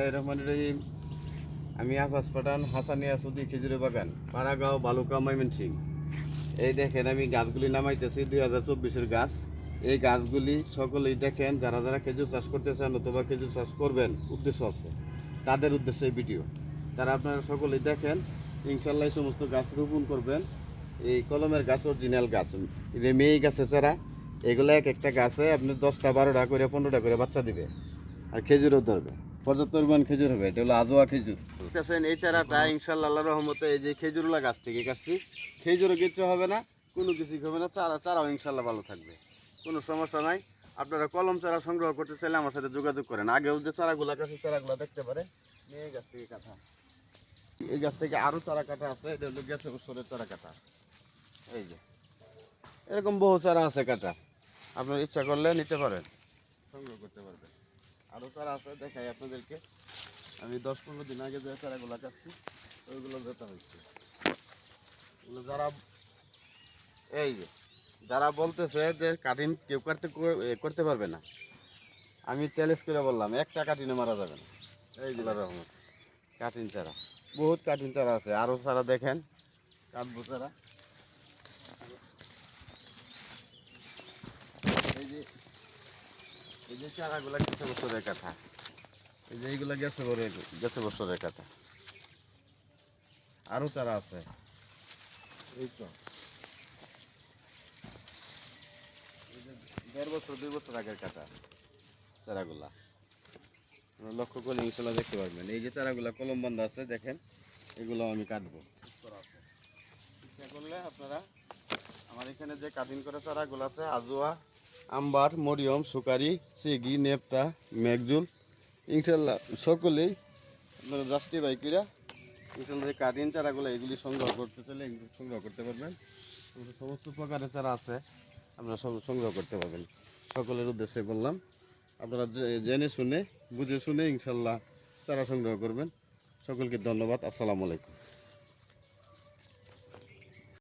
বিসমিল্লাহ রহমান রহিম। আমি আফাস পাঠান হাসানিয়া সুদি খেজুরি বাগান, পাড়াগাঁও, বালুকা ময়মনসিং এই দেখেন আমি গাছগুলি নামাইতেছি, দুই হাজার চব্বিশের গাছ। এই গাছগুলি সকলেই দেখেন, যারা যারা খেজুর চাষ করতে চান অথবা খেজুর চাষ করবেন, উদ্দেশ্য আছে। তাদের উদ্দেশ্যে এই ভিডিও। তারা আপনারা সকলেই দেখেন ইনশাল্লাহ সমস্ত গাছ রোপণ করবেন। এই কলমের গাছ, অরিজিনাল গাছ মেয়ে গাছের চারা, এগুলো এক একটা গাছে আপনি দশটা, বারোটা করে, পনেরোটা করে বাচ্চা দিবে। আর খেজুরও ধরবে। পর্যাপ্ত পরিমাণ খেজুর হবে, এটা হলো আজোয়া খেজুর। দেখতেছেন এই চারাটা ইনশাল্লাহ রহমতে এই যে খেজুরলা গাছ থেকে কাটছি। খেজুরও কিছু হবে না, কোনো কিছু হবে না, চারা চারাও ইনশাল্লাহ ভালো থাকবে। কোনো সমস্যা নাই। আপনারা কলম চারা সংগ্রহ করতে চাইলে আমার সাথে যোগাযোগ করেন। আগেও যে চারাগুলা কাছে চারাগুলো দেখতে পারে এই গাছ থেকে কাটা। এই গাছ থেকে আরও চারা কাটা আছে, এটা হলো গেছে বছরের চারা কাটা। এই যে। এরকম বহু চারা আছে কাটা। আপনার ইচ্ছা করলে নিতে পারেন। সংগ্রহ করতে পারবেন। আরও চারা আছে, দেখাই আপনাদেরকে। আমি দশ পনেরো দিন আগে যে চারাগুলো কাটছি, ওইগুলো যেতে হয়েছে যারা এই যে, যারা বলতেছে যে কাটিং কেউ কাটতে কর- করতে পারবে না। আমি চ্যালেঞ্জ করে বললাম, একটা কাটিনে মারা যাবে না। এই যে রহমত কাটিং চারা। বহুত কাটিং চারা আছে আরও চারা দেখেন। কাটবো চারা এই যে এই যে গেছে এই যে এইগুলা গেছে বরে গেছে বছরের কাঠা আরও চারা আছে। এই তো। দেড় বছর, দুই বছর আগের চারাগুলা। লক্ষ্য দেখতে পারবেন। এই যে কলম বান্ধা আছে, দেখেন, এগুলো আমি কাটবো। করলে আপনারা আমার এখানে যে কাটিং করা চারাগুলো আছে, আজোয়া আম্বার, মরিয়ম, সুকারি সিগি নেপতা, মেঘজুল, ইনশাল্লাহ সকলেই আপনারা বাইকিরা ইনশাল্লাহ যে কাটিং চারাগুলো এগুলি সংগ্রহ করতে চাইলে এগুলি সংগ্রহ করতে পারবেন। সমস্ত প্রকারের চারা আছে, আপনারা সব সংগ্রহ করতে পারবেন। সকলের উদ্দেশ্যে বললাম, আপনারা জেনে শুনে, বুঝে শুনে ইনশাল্লাহ চারা সংগ্রহ করবেন। সকলকে ধন্যবাদ, আসসালামু আলাইকুম।